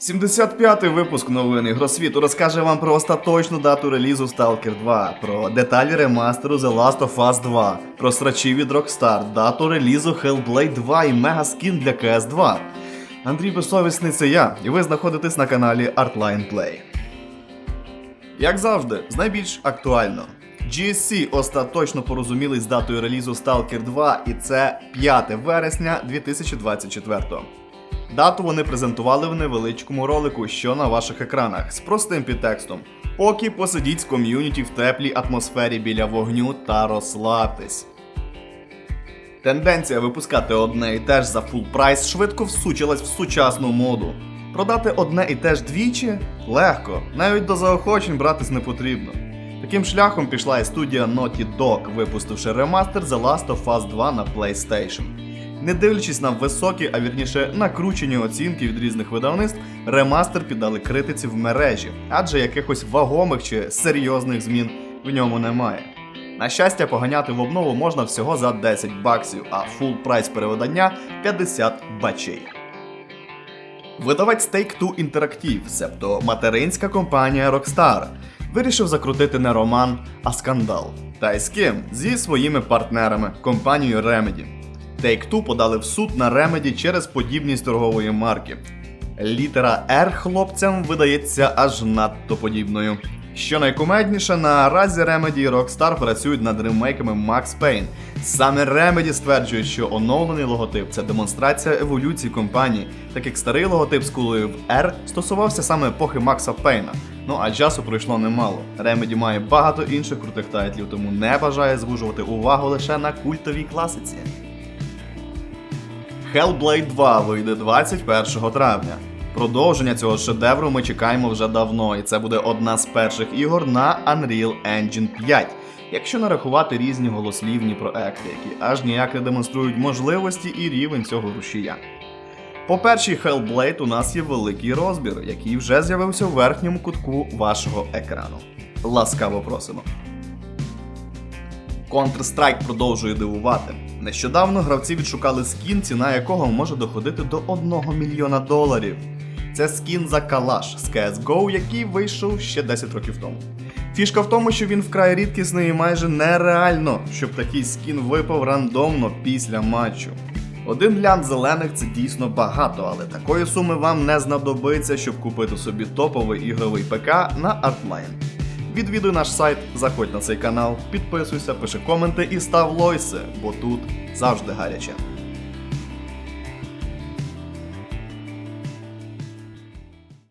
75-й випуск новин Ігросвіту розкаже вам про остаточну дату релізу Stalker 2, про деталі ремастеру The Last of Us 2, про срачі від Rockstar, дату релізу Hellblade 2 і мегаскін для CS 2. Андрій Безсовісний це я, і ви знаходитесь на каналі Artline Play. Як завжди, з найбільш актуально. GSC остаточно порозумілись з датою релізу Stalker 2, і це 5 вересня 2024. Дату вони презентували в невеличкому ролику, що на ваших екранах, з простим підтекстом. Поки посидіть з ком'юніті в теплій атмосфері біля вогню та розслабтесь. Тенденція випускати одне і те ж за фул прайс швидко всучилась в сучасну моду. Продати одне і те ж двічі легко, навіть до заохочень братись не потрібно. Таким шляхом пішла і студія Naughty Dog, випустивши ремастер The Last of Us 2 на PlayStation. Не дивлячись на високі, а вірніше накручені оцінки від різних видавництв, ремастер піддали критиці в мережі, адже якихось вагомих чи серйозних змін в ньому немає. На щастя, поганяти в обнову можна всього за 10 баксів, а фул прайс перевидання 50 бачей. Видавець Take-Two Interactive, себто материнська компанія Rockstar, вирішив закрутити не роман, а скандал. Та й з ким? Зі своїми партнерами, компанією Remedy. Take-Two подали в суд на Remedy через подібність торгової марки. Літера R хлопцям видається аж надто подібною. Що найкумедніше, наразі Remedy і Rockstar працюють над ремейками Max Payne. Саме Remedy стверджують, що оновлений логотип це демонстрація еволюції компанії, так як старий логотип з кулею в R стосувався саме епохи Макса Пейна. Ну а часу пройшло немало. Remedy має багато інших крутих тайтлів, тому не бажає звужувати увагу лише на культовій класиці. Hellblade 2 вийде 21 травня. Продовження цього шедевру ми чекаємо вже давно, і це буде одна з перших ігор на Unreal Engine 5, якщо не рахувати різні голослівні проекти, які аж ніяк не демонструють можливості і рівень цього рушія. По першій Hellblade у нас є великий розбір, який вже з'явився в верхньому кутку вашого екрану. Ласкаво просимо. Counter-Strike продовжує дивувати. Нещодавно гравці відшукали скін, ціна якого може доходити до 1 мільйона доларів. Це скін за калаш з CSGO, який вийшов ще 10 років тому. Фішка в тому, що він вкрай рідкісний і майже нереально, щоб такий скін випав рандомно після матчу. Один лян зелених це дійсно багато, але такої суми вам не знадобиться, щоб купити собі топовий ігровий ПК на Artline. Відвідуй наш сайт, заходь на цей канал, підписуйся, пиши коменти і став лойсе, бо тут завжди гаряче.